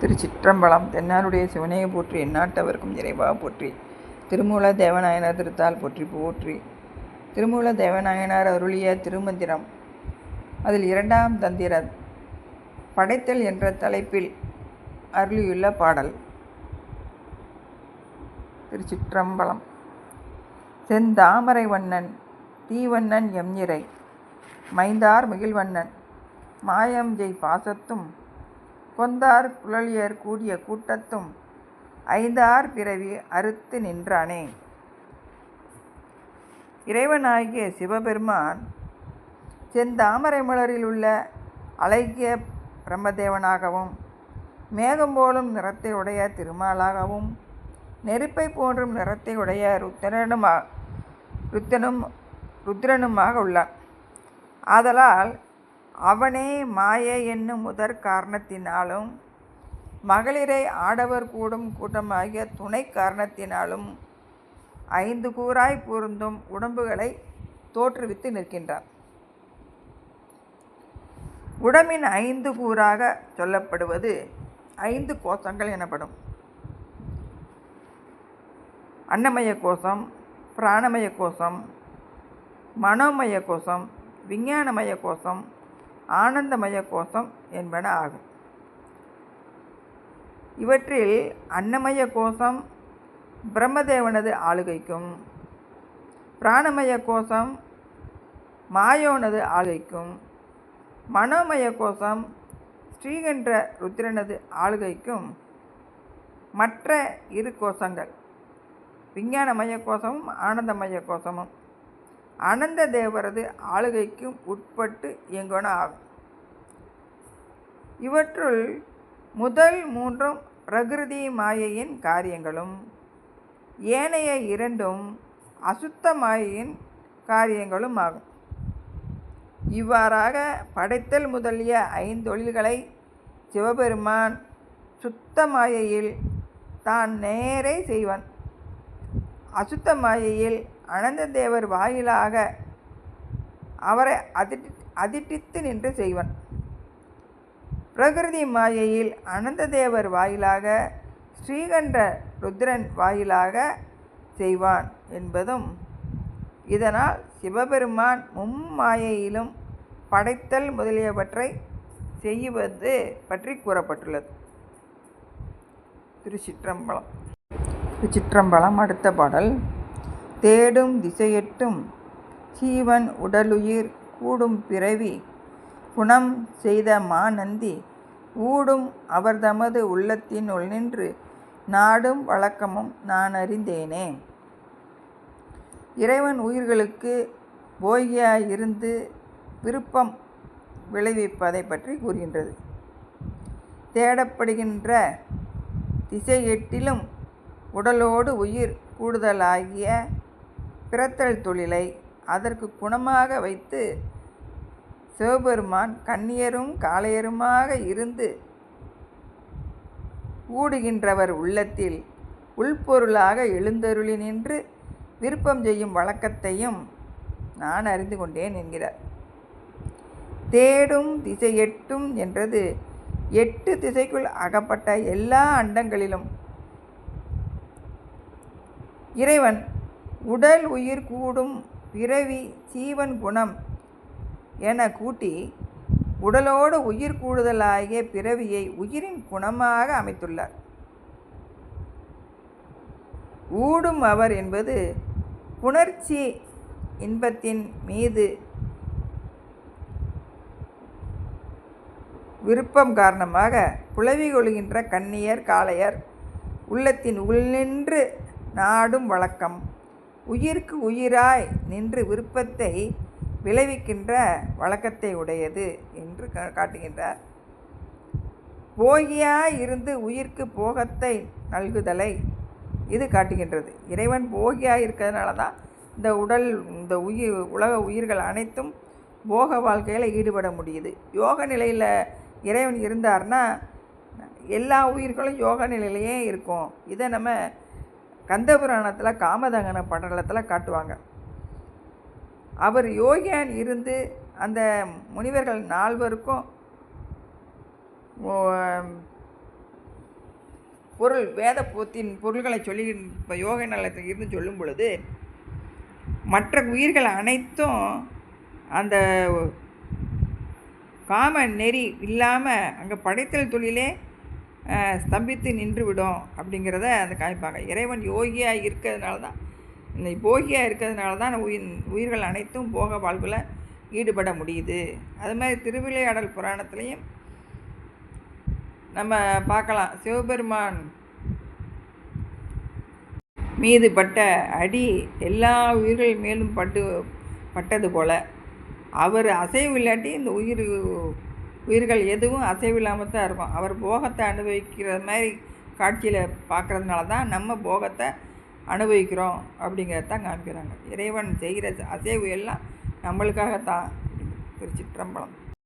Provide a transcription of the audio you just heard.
திருச்சிற்றம்பலம் தென்னாருடைய சிவனையை போற்றி எந்நாட்டவர்க்கும் இறைவா போற்றி. திருமூல தேவநாயனார் திருத்தால் போற்றி போற்றி. திருமூல தேவநாயனார் அருளிய திருமந்திரம். அதில் இரண்டாம் தந்திர படைத்தல் என்ற தலைப்பில் அருளியுள்ள பாடல். திருச்சிற்றம்பலம். செந்தாமரை வண்ணன் தீவண்ணன் எம்இறை மைந்தார் மகிழ்வண்ணன் மாயம் ஜெய் பாசத்தும் கொந்தார் குழலியர் கூடிய கூட்டத்தும் ஐந்தார் பிறவி அறுத்து நின்றானே. இறைவனாகிய சிவபெருமான் செந்தாமரை மலரில் உள்ள அழகிய பிரம்மதேவனாகவும் மேகம் போலும் நிறத்தை உடைய திருமாலாகவும் நெருப்பை போன்றும் நிறத்தை உடைய ருத்திரனுமா ருத்தனும் ருத்ரனுமாக உள்ளார் ஆதலால் அவனே மாய என்னும் முதற் காரணத்தினாலும் மகளிரை ஆடவர் கூடும் கூட்டமாகிய துணை காரணத்தினாலும் ஐந்து கூறாய் பொருந்தும் உடம்புகளை தோற்றுவித்து நிற்கின்றான் உடம்பின் ஐந்து கூறாக சொல்லப்படுவது ஐந்து கோஷங்கள் எனப்படும். அன்னமய கோஷம் பிராணமய கோஷம் மனோமய கோஷம் விஞ்ஞானமய கோஷம் ஆனந்தமய கோஷம் என்பன ஆகும். இவற்றில் அன்னமய கோஷம் பிரம்மதேவனது ஆளுகைக்கும் பிராணமய கோஷம் மாயோனது ஆளுகைக்கும் மனோமய கோஷம் ஸ்ரீகண்ட ருத்ரனது ஆளுகைக்கும் மற்ற இரு கோஷங்கள் விஞ்ஞானமய கோஷமும் ஆனந்தமய கோஷமும். அனந்த தேவரது ஆளுகைக்கும் உட்பட்டு இயங்குவன ஆகும் இவற்றுள் முதல் மூன்றும் பிரகிருதி மாயையின் காரியங்களும் ஏனைய இரண்டும் அசுத்த மாயையின் காரியங்களும் ஆகும் இவ்வாறாக படைத்தல் முதலிய ஐந்தொழில்களை சிவபெருமான் சுத்த மாயையில் தான் நேரே செய்வான். அசுத்த மாயையில் அனந்த தேவர் வாயிலாக அவரை அதிட்டி அதிட்டித்து நின்று செய்வன். பிரகிருதி மாயையில் அனந்த தேவர் வாயிலாக ஸ்ரீகண்ட ருத்ரன் வாயிலாக செய்வான் என்பதும் இதனால் சிவபெருமான் மும்மாயையிலும் படைத்தல் முதலியவற்றை செய்வது பற்றி கூறப்பட்டுள்ளது. திருச்சிற்றம்பலம் திருச்சிற்றம்பலம் அடுத்த பாடல். தேடும் திசையெட்டும் சீவன் உடலுயிர் கூடும் பிறவி. குணம் செய்த மாநந்தி ஊடும் அவர் தமது உள்ளத்தினுள் நின்று நாடும் வழக்கமும் நான் அறிந்தேனே. இறைவன் உயிர்களுக்கு போகியாய் இருந்து விருப்பம் விளைவிப்பதை பற்றி கூறுகின்றது. தேடப்படுகின்ற திசை எட்டிலும் உடலோடு உயிர் கூடுதலாகிய பிறத்தல் தொழிலை அதற்கு குணமாக வைத்து சிவபெருமான் கண்ணியரும் காளையருமாக இருந்து ஊடுகின்றவர் உள்ளத்தில் உள்பொருளாக எழுந்தருளி நின்று விருப்பம் செய்யும் வழக்கத்தையும் நான் அறிந்து கொண்டேன் என்கிறார். தேடும் திசை எட்டும் என்றது எட்டு திசைக்குள் அகப்பட்ட எல்லா அண்டங்களிலும் இறைவன் உடல் உயிர் கூடும் பிறவி சீவன் குணம் என கூட்டி உடலோடு உயிர் கூடுதலாகிய பிறவியை உயிரின் குணமாக அமைத்துள்ளார். ஊடும் அவர் என்பது புணர்ச்சி இன்பத்தின் மீது விருப்பம் காரணமாக புலவி கொள்கின்ற கண்ணியர் காளையர் உள்ளத்தின் உள்நின்று நாடும் வழக்கம். உயிர்க்கு உயிராய் நின்று விருப்பத்தை விளைவிக்கின்ற வழக்கத்தை உடையது என்று காட்டுகின்றார். போகியாய் இருந்து உயிர்க்கு போகத்தை நல்குதலை இது காட்டுகின்றது. இறைவன் போகியாக இருக்கிறதுனால தான் இந்த உடல் இந்த உயிர் உலக உயிர்கள் அனைத்தும் போக வாழ்க்கையில் ஈடுபட முடியுது. யோக நிலையில் இறைவன் இருந்தார்னா எல்லா உயிர்களும் யோக நிலையிலேயே இருக்கும். இதை நம்ம கந்தபுராணத்தில் காமதங்கன படலத்தில் காட்டுவாங்க. அவர் யோகியான் இருந்து அந்த முனிவர்கள் நால்வருக்கும் பொருள் வேத போத்தின் பொருள்களை சொல்லி இப்போ யோக நலத்தில் இருந்து சொல்லும் பொழுது மற்ற உயிர்கள் அனைத்தும் அந்த காம நெறி இல்லாமல் அங்கே படைத்தல் தொழிலே ஸ்தம்பித்து நின்று விடும் அப்படிங்கிறத அந்த காமிப்பாங்க. இறைவன் யோகியாக இருக்கிறதுனால தான். இந்த போகியாக இருக்கிறதுனால தான் உயிர் உயிர்கள் அனைத்தும் போக வாழ்வில் ஈடுபட முடியுது. அது மாதிரி திருவிளையாடல் புராணத்துலேயும் நம்ம பார்க்கலாம். சிவபெருமான் மீது பட்ட அடி எல்லா உயிர்கள் மேலும் பட்டு பட்டது போல். அவர் அசைவு இல்லாட்டி இந்த உயிர் உயிர்கள் எதுவும் அசைவில்லாமல் தான் இருக்கும். அவர் போகத்தை அனுபவிக்கிற மாதிரி காட்சியில் பார்க்குறதுனால தான் நம்ம போகத்தை அனுபவிக்கிறோம் அப்படிங்கிறத தான் காமிக்கிறாங்க. இறைவன் செய்கிற அசைவு எல்லாம் நம்மளுக்காகத்தான் திருச்சிற்றம்பலம்